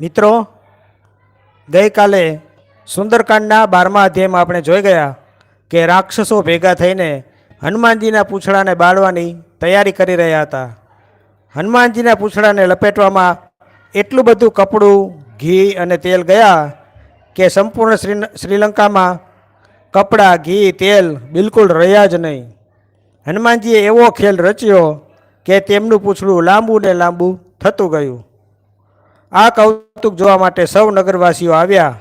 મિત્રો, ગઈકાલે સુંદરકાંડના બારમા અધ્યાયમાં આપણે જોઈ ગયા કે રાક્ષસો ભેગા થઈને હનુમાનજીના પૂંછડાને બાળવાની તૈયારી કરી રહ્યા હતા. હનુમાનજીના પૂંછડાને લપેટવામાં એટલું બધું કપડું, ઘી અને તેલ ગયા કે સંપૂર્ણ શ્રી શ્રીલંકામાં કપડાં, ઘી, તેલ બિલકુલ રહ્યા જ નહીં. હનુમાનજીએ એવો ખેલ રચ્યો કે તેમનું પૂંછડું લાંબુ ને લાંબુ થતું ગયું. આ કૌતુક જોવા માટે સૌ નગરવાસીઓ આવ્યા.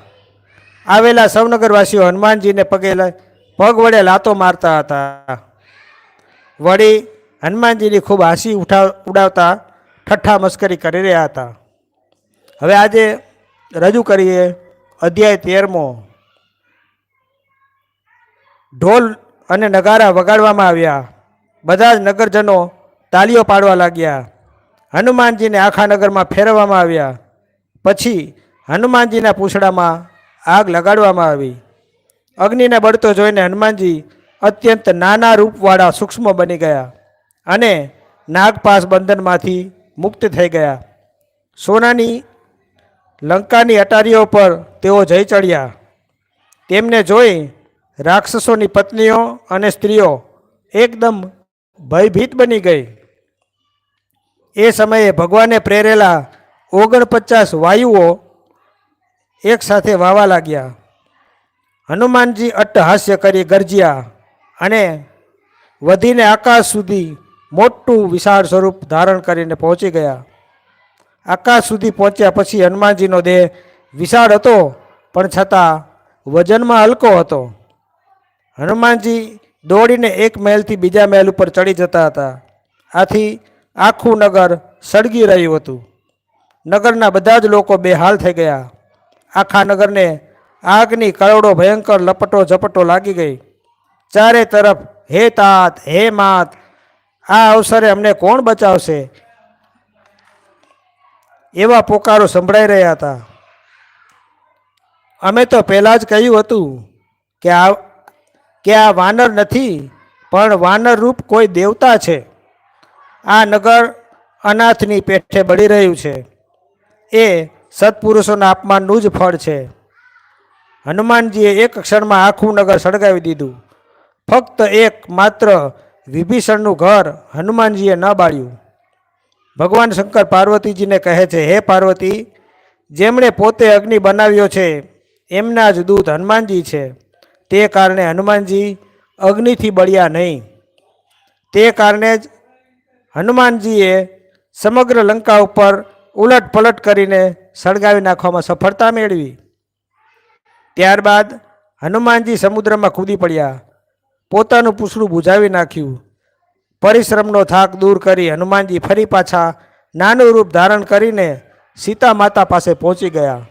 આવેલા સૌ નગરવાસીઓ હનુમાનજીને પગે પગ વડે લાતો મારતા હતા. વળી હનુમાનજીની ખૂબ હાંસી ઉઠા, ઉડાવતા ઠઠ્ઠા મસ્કરી કરી રહ્યા હતા. હવે આજે રજૂ કરીએ અધ્યાય તેરમો. ઢોલ અને નગારા વગાડવામાં આવ્યા. બધા જ નગરજનો તાલીઓ પાડવા લાગ્યા. હનુમાનજીને આખા નગરમાં ફેરવવામાં આવ્યા. પછી હનુમાનજીના પૂંછડામાં આગ લગાડવામાં આવી. અગ્નિને બળતો જોઈને હનુમાનજી અત્યંત નાના રૂપવાળા સૂક્ષ્મ બની ગયા અને નાગપાસ બંધનમાંથી મુક્ત થઈ ગયા. સોનાની લંકાની અટારીઓ પર તેઓ જઈ ચડ્યા. તેમને જોઈ રાક્ષસોની પત્નીઓ અને સ્ત્રીઓ એકદમ ભયભીત બની ગઈ. એ સમયે ભગવાને પ્રેરેલા ઓગણપચાસ વાયુઓ એક સાથે વાવા લાગ્યા. હનુમાનજી અટ્ટહાસ્ય કરી ગરજ્યા અને વધીને આકાશ સુધી મોટું વિશાળ સ્વરૂપ ધારણ કરીને પહોંચી ગયા. આકાશ સુધી પહોંચ્યા પછી હનુમાનજીનો દેહ વિશાળ હતો, પણ છતાં વજનમાં હલકો હતો. હનુમાનજી દોડીને એક મહેલથી બીજા મહેલ ઉપર ચડી જતા હતા. આથી આખું નગર સળગી રહ્યું હતું. નગરના બધા જ લોકો બેહાલ થઈ ગયા. આખા નગરને આગની કરોડો ભયંકર લપટો ઝપટો લાગી ગઈ. ચારે તરફ હે તાત, હે માત, આ અવસરે અમને કોણ બચાવશે? એવા પોકારો સંભળાઈ રહ્યા હતા. અમે તો પહેલાં જ કહ્યું હતું કે આ કે આ વાનર નથી, પણ વાનર રૂપ કોઈ દેવતા છે. આ નગર અનાથની પેઠે બળી રહ્યું છે. એ સત્પુરુષોના અપમાનનું જ ફળ છે. હનુમાનજીએ એક ક્ષણમાં આખું નગર સળગાવી દીધું. ફક્ત એક માત્ર વિભીષણનું ઘર હનુમાનજીએ ન બાળ્યું. ભગવાન શંકર પાર્વતીજીને કહે છે, હે પાર્વતી, જેમણે પોતે અગ્નિ બનાવ્યો છે, એમના જ દૂત હનુમાનજી છે. તે કારણે હનુમાનજી અગ્નિથી બળ્યા નહીં. તે કારણે જ હનુમાનજીએ સમગ્ર લંકા ઉપર ઉલટ પલટ કરીને સળગાવી નાખવામાં સફળતા મેળવી. ત્યારબાદ હનુમાનજી સમુદ્રમાં કૂદી પડ્યા. પોતાનું પૂછડું બુઝાવી નાખ્યું. પરિશ્રમનો થાક દૂર કરી હનુમાનજી ફરી પાછા નાનું રૂપ ધારણ કરીને સીતા માતા પાસે પહોંચી ગયા.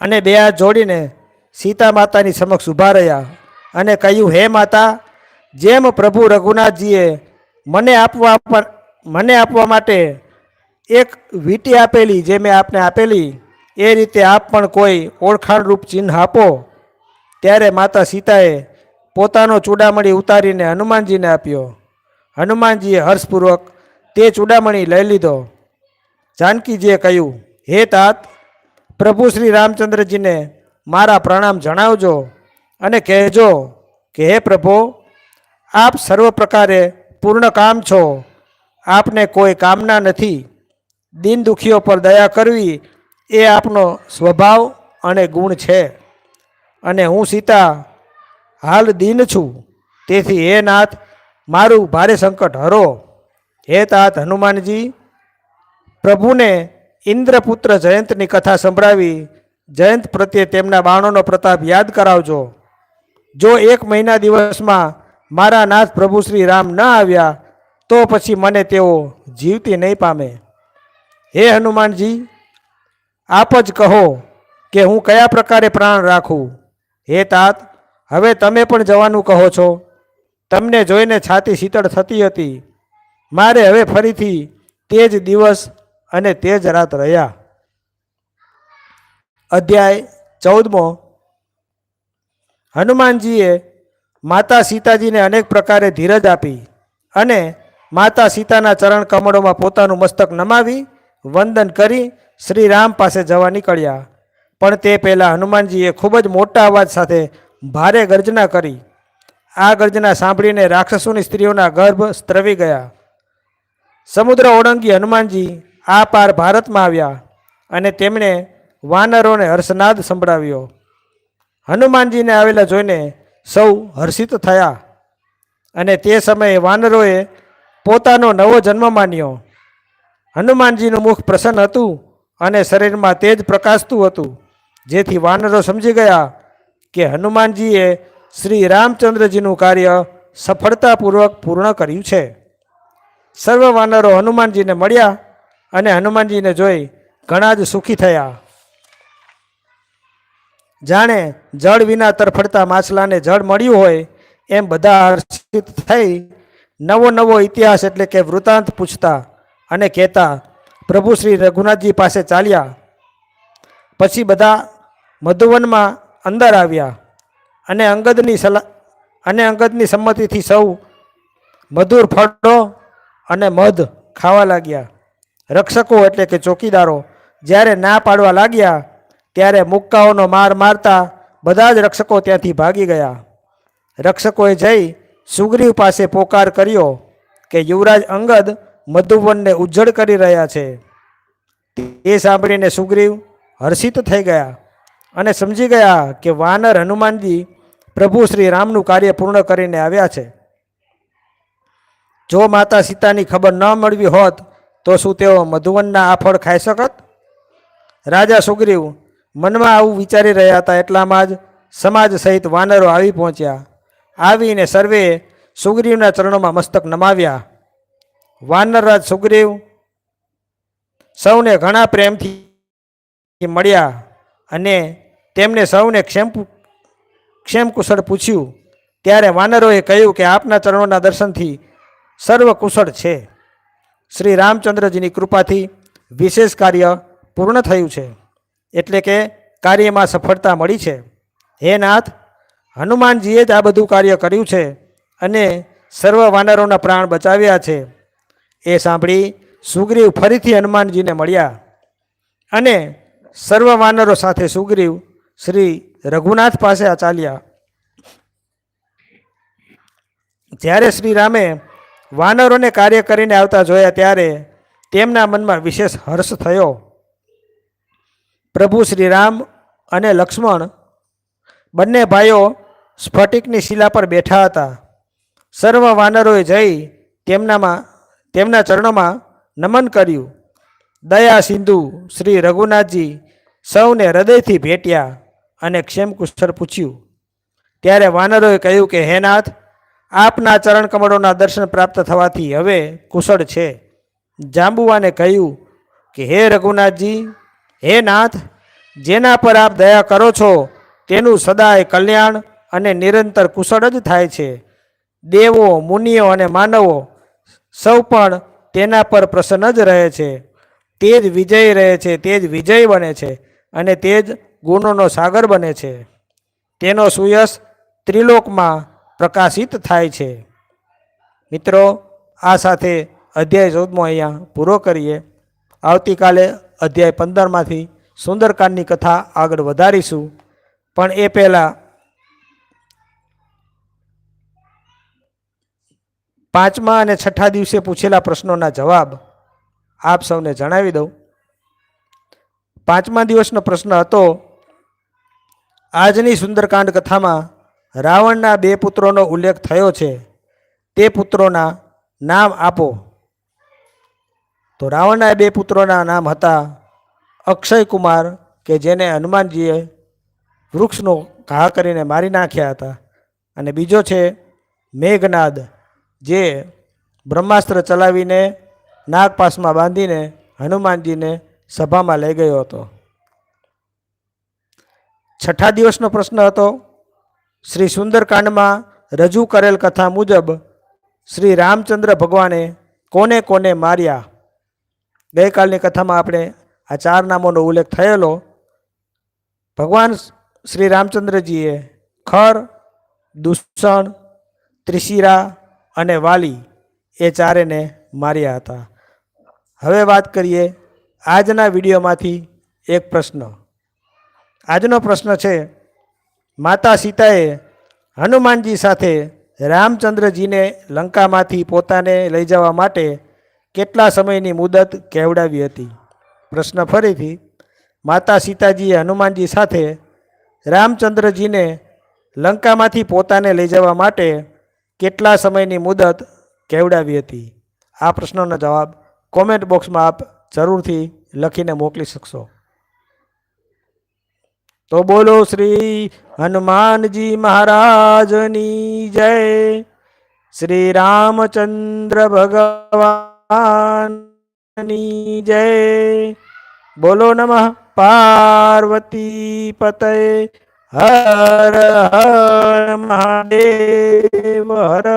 અને બે હાથ જોડીને સીતા માતાની સમક્ષ ઊભા રહ્યા અને કહ્યું, હે માતા જેમ પ્રભુ રઘુનાથજીએ મને આપવા પર મને આપવા માટે એક વીંટી આપેલી જે મેં આપને આપેલી, એ રીતે આપ પણ કોઈ ઓળખાણરૂપ ચિહ્ન આપો. ત્યારે માતા સીતાએ પોતાનો ચૂડામણી ઉતારીને હનુમાનજીને આપ્યો. હનુમાનજીએ હર્ષપૂર્વક તે ચૂડામણી લઈ લીધો. જાનકીજીએ કહ્યું, હે તાત, પ્રભુ શ્રી રામચંદ્રજીને મારા પ્રણામ જણાવજો અને કહેજો કે, હે પ્રભુ આપ સર્વ પ્રકારે પૂર્ણ કામ છો. આપને કોઈ કામના નથી. દિન દુખીઓ પર દયા કરવી એ આપનો સ્વભાવ અને ગુણ છે. અને હું સીતા હાલ દિન છું. તેથી હે નાથ, મારું ભારે સંકટ હરો. હે તાત હનુમાનજી, પ્રભુને ઇન્દ્રપુત્ર જયંતની કથા સંભળાવી જયંત પ્રત્યે તેમના બાણોનો પ્રતાપ યાદ કરાવજો. જો એક મહિના દિવસમાં મારા નાથ પ્રભુ શ્રી રામ ન આવ્યા, તો પછી મને તેઓ જીવતી નહીં પામે. હે હનુમાનજી, આપ જ કહો કે હું કયા પ્રકારે પ્રાણ રાખું? હે તાત, હવે તમે પણ જવાનું કહો છો. તમને જોઈને છાતી શીતળ થતી હતી. મારે હવે ફરીથી તે જ દિવસ અને તે જ રાત રહ્યા. અધ્યાય ચૌદમો. હનુમાનજીએ માતા સીતાજીને અનેક પ્રકારે ધીરજ આપી અને માતા સીતાના ચરણ કમળોમાં પોતાનું મસ્તક નમાવી, વંદન કરી શ્રી રામ પાસે જવા નીકળ્યા. પણ તે પહેલાં હનુમાનજીએ ખૂબ જ મોટા અવાજ સાથે ભારે ગર્જના કરી. આ ગર્જના સાંભળીને રાક્ષસોની સ્ત્રીઓના ગર્ભ સ્ત્રવી ગયા. સમુદ્ર ઓળંગી હનુમાનજી આ પાર ભારતમાં આવ્યા અને તેમણે વાનરોને હર્ષનાદ સંભળાવ્યો. હનુમાનજીને આવેલા જોઈને સૌ હર્ષિત થયા. અને તે સમયે વાનરોએ પોતાનો નવો જન્મ માન્યો. હનુમાનજીનું મુખ પ્રસન્ન હતું અને શરીરમાં તેજ પ્રકાશતું હતું. જેથી વાનરો સમજી ગયા કે હનુમાનજીએ શ્રી રામચંદ્રજીનું કાર્ય સફળતાપૂર્વક પૂર્ણ કર્યું છે. સર્વ વાનરો હનુમાનજીને મળ્યા અને હનુમાનજીને જોઈ ઘણા જ સુખી થયા. જાણે જળ વિના તરફડતા માછલાને જળ મળ્યું હોય, એમ બધા હર્ષિત થઈ નવો નવો ઇતિહાસ એટલે કે વૃતાંત પૂછતા અને કહેતા, પ્રભુ શ્રી રઘુનાથજી પાસે ચાલ્યા. પછી બધા મધુવનમાં અંદર આવ્યા અને અંગદની સલાહ અને અંગદની સંમતિથી સૌ મધુર ફળો અને મધ ખાવા લાગ્યા. રક્ષકો એટલે કે ચોકીદારો જ્યારે ના પાડવા લાગ્યા ત્યારે મુક્કાઓનો માર મારતા બધા જ રક્ષકો ત્યાંથી ભાગી ગયા. રક્ષકોએ જઈ સુગ્રીવ પાસે પોકાર કર્યો કે યુવરાજ અંગદ મધુવનને ઉજ્જડ કરી રહ્યા છે. એ સાંભળીને સુગ્રીવ હર્ષિત થઈ ગયા અને સમજી ગયા કે વાનર હનુમાનજી પ્રભુ શ્રી રામનું કાર્ય પૂર્ણ કરીને આવ્યા છે. જો માતા સીતાની ખબર ન મળવી હોત તો શું તેઓ મધુવનના આ ફળ ખાઈ શકત? રાજા સુગ્રીવ મનમાં આવું વિચારી રહ્યા હતા એટલામાં જ સમાજ સહિત વાનરો આવી પહોંચ્યા. આવીને સર્વે સુગ્રીવના ચરણોમાં મસ્તક નમાવ્યા. વાનરરાજ સુગ્રીવ સૌને ઘણા પ્રેમથી મળ્યા અને તેમને સૌને ક્ષેમ ક્ષેમ કુશળ પૂછ્યું. ત્યારે વાનરોએ કહ્યું કે આપના ચરણોના દર્શનથી સર્વ કુશળ છે. શ્રી રામચંદ્રજીની કૃપાથી વિશેષ કાર્ય પૂર્ણ થયું છે. એટલે કે કાર્યમાં સફળતા મળી છે. હે નાથ, હનુમાનજીએ જ આ બધું કાર્ય કર્યું છે અને સર્વ વાનરોના પ્રાણ બચાવ્યા છે. એ સાંભળી સુગ્રીવ ફરીથી હનુમાનજીને મળ્યા અને સર્વ વાનરો સાથે સુગ્રીવ શ્રી રઘુનાથ પાસે આ ચાલ્યા. જ્યારે શ્રી રામે વાનરોને કાર્ય કરીને આવતા જોયા ત્યારે તેમના મનમાં વિશેષ હર્ષ થયો. પ્રભુ શ્રી રામ અને લક્ષ્મણ બંને ભાઈઓ સ્ફટિકની શિલા પર બેઠા હતા. સર્વ વાનરોએ જઈ તેમનામાં, તેમના ચરણોમાં નમન કર્યું. દયા સિંધુ, શ્રી રઘુનાથજી સૌને હૃદયથી ભેટ્યા અને ક્ષેમકુશળ પૂછ્યું. ત્યારે વાનરોએ કહ્યું કે, હે નાથ, આપના ચરણ કમળોના દર્શન પ્રાપ્ત થવાથી હવે કુશળ છે. જાંબુવાને કહ્યું કે, હે રઘુનાથજી હે નાથ, જેના પર આપ દયા કરો છો, તેનું સદાય કલ્યાણ અને નિરંતર કુશળ જ થાય છે. દેવો, મુનિઓ અને માનવો સૌ પણ તેના પર પ્રસન્ન જ રહે છે. તે જ વિજય રહે છે, તે જ વિજય બને છે અને તે જ ગુણોનો સાગર બને છે. તેનો સુયશ ત્રિલોકમાં પ્રકાશિત થાય છે. મિત્રો, આ સાથે અધ્યાય ચૌદમો અહીંયા પૂરો કરીએ. આવતીકાલે અધ્યાય પંદરમાંથી સુંદરકાંડની કથા આગળ વધારીશું. પણ એ પહેલાં પાંચમા અને છઠ્ઠા દિવસે પૂછેલા પ્રશ્નોના જવાબ આપ સૌને જણાવી દઉં. પાંચમા દિવસનો પ્રશ્ન હતો, આજની સુંદરકાંડ કથામાં રાવણના બે પુત્રોનો ઉલ્લેખ થયો છે. તે પુત્રોના નામ આપો. તો રાવણના બે પુત્રોના નામ હતા અક્ષય કુમાર કે જેને હનુમાનજીએ વૃક્ષનો ઘા કરીને મારી નાખ્યા હતા. અને બીજો છે મેઘનાદ, જે બ્રહ્માસ્ત્ર ચલાવીને નાગપાસમાં બાંધીને હનુમાનજીને સભામાં લઈ ગયો હતો. છઠ્ઠા દિવસનો પ્રશ્ન હતો, શ્રી સુંદરકાંડમાં રજૂ કરેલ કથા મુજબ શ્રી રામચંદ્ર ભગવાને કોને કોને માર્યા? ગઈકાલની કથામાં આપણે આ ચાર નામોનો ઉલ્લેખ થયેલો, ભગવાન શ્રી રામચંદ્રજીએ ખર, દૂષણ, ત્રિશિરા અને વાલી એ ચારેને માર્યા હતા. હવે વાત કરીએ આજના વિડીયોમાંથી એક પ્રશ્ન. આજનો પ્રશ્ન છે, માતા સીતાએ હનુમાનજી સાથે રામચંદ્રજીને લંકામાંથી પોતાને લઈ જવા માટે કેટલા સમયની મુદત કહેવડાવી હતી? પ્રશ્ન ફરીથી માતા સીતાજીએ હનુમાનજી સાથે રામચંદ્રજીને લંકામાંથી પોતાને લઈ જવા માટે કેટલા સમયની મુદત કહેવડાવી હતી? આ પ્રશ્નનો જવાબ કોમેન્ટ બોક્સમાં આપ જરૂરથી લખીને મોકલી શકશો. તો બોલો શ્રી હનુમાનજી મહારાજની જય. શ્રી રામચંદ્ર ભગવાનની જય. બોલો નમઃ પાર્વતી પતય. હર હર મહાદેવ હર.